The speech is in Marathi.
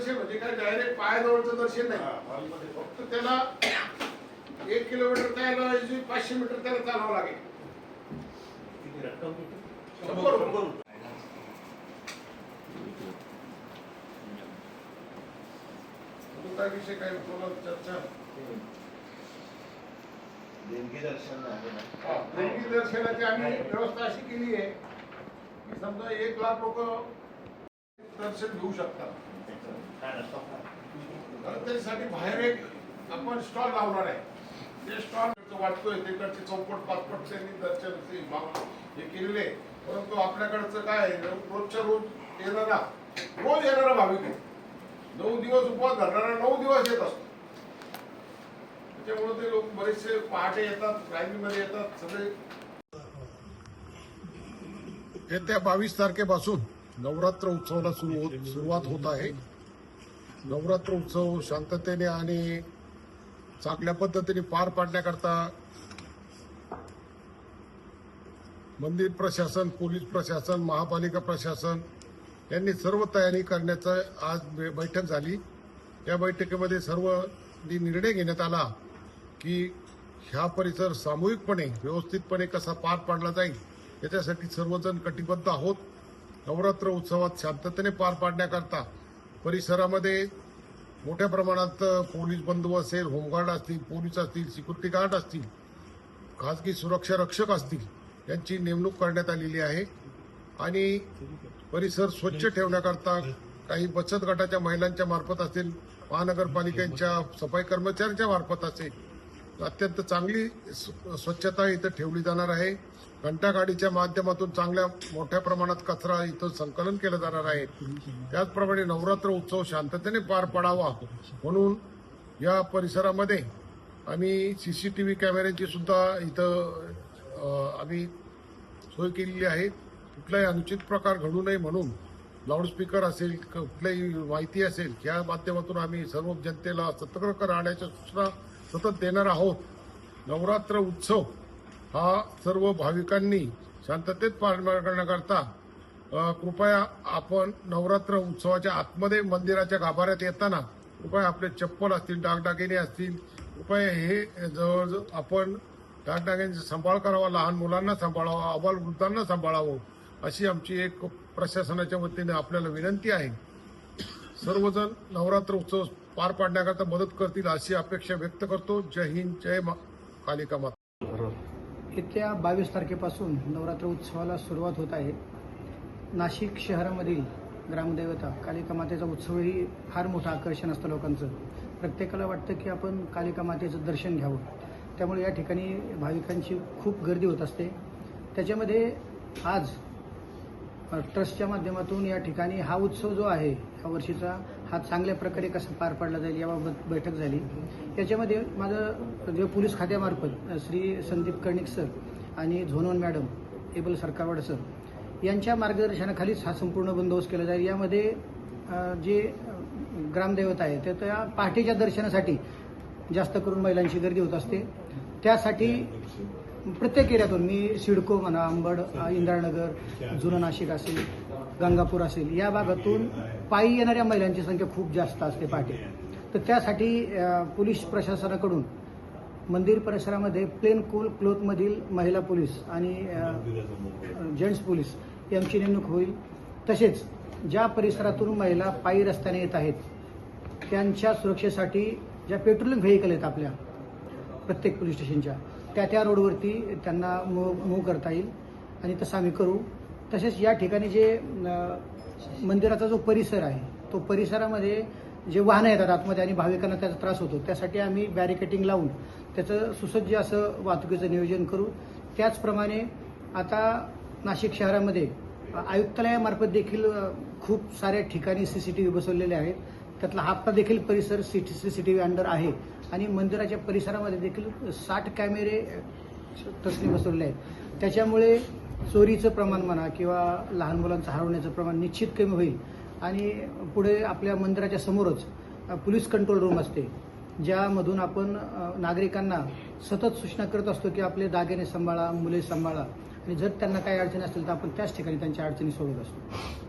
जवळचं दर्शन नाही. फक्त त्याला एक किलोमीटर त्याला ऐवजी पाचशे मीटर त्याला चालावं लागेल. काय विषय काय बोला चर्चा. देणगी दर्शन देणगी दर्शनाची आम्ही व्यवस्था अशी केली आहे. की समजा एक लाख लोक दर्शन घेऊ शकतात. त्यासाठी बाहेर एक आपण स्टॉल लावणार आहे. ते स्टॉल वाटतोय तिकडचे चौपट पाचपट त्यांनी दर्शन हे केलेले. परंतु आपल्याकडचं काय आहे, रोजच्या रोज येणारा रोज येणारा भाविक आहे. नऊ दिवस उपवास धरणारा नऊ दिवस येत असतो. त्याच्यामुळे ते लोक बरेचसे पहाटे येतात रायमीमध्ये येतात सगळे. येत्या बावीस तारखेपासून नवरात्र उत्सवाला सुरू होत सुरुवात होत आहे. नवरात्र उत्सव शांततेने आणि चांगल्या पद्धतीने पार पाडण्याकरता मंदिर प्रशासन पोलीस प्रशासन महापालिका प्रशासन यांनी सर्व तयारी करण्याचं आज बे- बैठक झाली. या बैठकीमध्ये सर्व निर्णय घेण्यात आला की ह्या परिसर सामूहिकपणे व्यवस्थितपणे कसा पार पाडला जाईल याच्यासाठी सर्वजण कटिबद्ध आहोत. नवरात्र उत्सवात शांततेने पार पाडण्याकरता परिसरामध्ये मोठ्या प्रमाणात पोलीस बंदोबस्त असेल होमगार्ड असतील पोलीस असतील सिक्युरिटी गार्ड असतील खाजगी सुरक्षा रक्षक असतील यांची नेमणूक करण्यात आलेली आहे. आणि परिसर स्वच्छ ठेवण्याकरता काही बचत गटाच्या महिलांच्या मार्फत असेल महानगरपालिकेच्या सफाई कर्मचाऱ्यांच्या मार्फत असेल अत्यंत चांगली स्व- स्वच्छता इथं ठेवली जाणार आहे. घंटागाडीच्या माध्यमातून चांगल्या मोठ्या प्रमाणात कचरा इथं संकलन केलं जाणार आहे. त्याचप्रमाणे नवरात्र उत्सव शांततेने पार पडावा म्हणून या परिसरामध्ये आम्ही सीसीटीव्ही कॅमेऱ्यांची सुद्धा इथं आम्ही सोय केलेली आहे. कुठलाही अनुचित प्रकार घडू नये म्हणून लाऊडस्पीकर असेल कुठल्याही माहिती असेल या माध्यमातून आम्ही सर्व जनतेला सतर्क राहण्याच्या सूचना सतत देणार आहोत. नवरात्र उत्सव हा सर्व भाविकांनी शांततेत पार करण्याकरता कृपया आपण नवरात्र उत्सवाच्या आतमध्ये मंदिराच्या गाभाऱ्यात येताना कृपया आपले चप्पल असतील डागडागिने असतील कृपया हे जवळ आपण डागडागिन्यांचा सांभाळ करावा लहान मुलांना सांभाळावा अबाल वृद्धांना सांभाळावं अशी आमची एक प्रशासनाच्या वतीने आपल्याला विनंती आहे. सर्वजण नवरात्र उत्सव पार पाडण्याकरता मदत करतील अशी अपेक्षा व्यक्त करतो. जय हिंद जय मा- कालिका माता. येत्या बावीस तारखेपासून नवरात्र उत्सवाला सुरुवात होत आहे. नाशिक शहरामधील ग्रामदेवता कालिका मातेचा उत्सवही फार मोठं आकर्षण असतं लोकांचं. प्रत्येकाला वाटतं की आपण कालिका मातेचं दर्शन घ्यावं. त्यामुळे या ठिकाणी भाविकांची खूप गर्दी होत असते. त्याच्यामध्ये आज ट्रस्टच्या माध्यमातून या ठिकाणी हा उत्सव जो आहे या वर्षीचा हा चांगल्या प्रकारे कसा पार पाडला जाईल याबाबत बैठक झाली. याच्यामध्ये माझं जे पोलीस खात्यामार्फत श्री संदीप कर्णिक सर आणि झोनवन मॅडम एबल सरकारवाड सर यांच्या मार्गदर्शनाखालीच हा संपूर्ण बंदोबस्त केला जाईल. यामध्ये जे ग्रामदैवत ग्रामदेवता आहे ते त्या पहाटेच्या दर्शनासाठी जास्त करून महिलांची गर्दी होत असते. त्यासाठी प्रत्येक एरियातून मी सिडको म्हणा अंबड इंद्रानगर जुनं नाशिक असेल गंगापूर असेल या भागातून पायी येणाऱ्या महिलांची संख्या खूप जास्त असते पहाटे. तर त्यासाठी पोलीस प्रशासनाकडून मंदिर परिसरामध्ये प्लेन कोल क्लोथमधील महिला पोलीस आणि जेंट्स पोलीस यांची नेमणूक होईल. तसेच ज्या परिसरातून महिला पायी रस्त्याने येत आहेत त्यांच्या सुरक्षेसाठी ज्या पेट्रोलिंग व्हेकल आहेत आपल्या प्रत्येक पोलीस स्टेशनच्या त्या त्या रोडवरती त्यांना मूव मूव करता येईल. आणि तसं आम्ही करू. तसेच या ठिकाणी जे मंदिराचा जो परिसर आहे तो परिसरामध्ये जे वाहनं येतात आतमध्ये आणि भाविकांना त्याचा त्रास होतो त्यासाठी आम्ही बॅरिकेटिंग लावून त्याचं सुसज्ज असं वाहतुकीचं नियोजन करू. त्याचप्रमाणे आता नाशिक शहरामध्ये आयुक्तालयामार्फत देखील खूप साऱ्या ठिकाणी सीसीटीव्ही बसवलेले आहेत. त्यातला हापता देखील परिसर city C C T V under आहे. आणि मंदिराच्या परिसरामध्ये देखील साठ कॅमेरे तसले बसवलेले आहेत. त्याच्यामुळे चोरीचं प्रमाण म्हणा किंवा लहान मुलांचं हरवण्याचं प्रमाण निश्चित कमी होईल. आणि पुढे आपल्या मंदिराच्या समोरच पोलीस कंट्रोल रूम असते ज्यामधून आपण नागरिकांना सतत सूचना करत असतो की आपले दागिने सांभाळा मुले सांभाळा. आणि जर त्यांना काही अडचणी असतील तर आपण त्याच ठिकाणी त्यांच्या अडचणी सोडत असतो.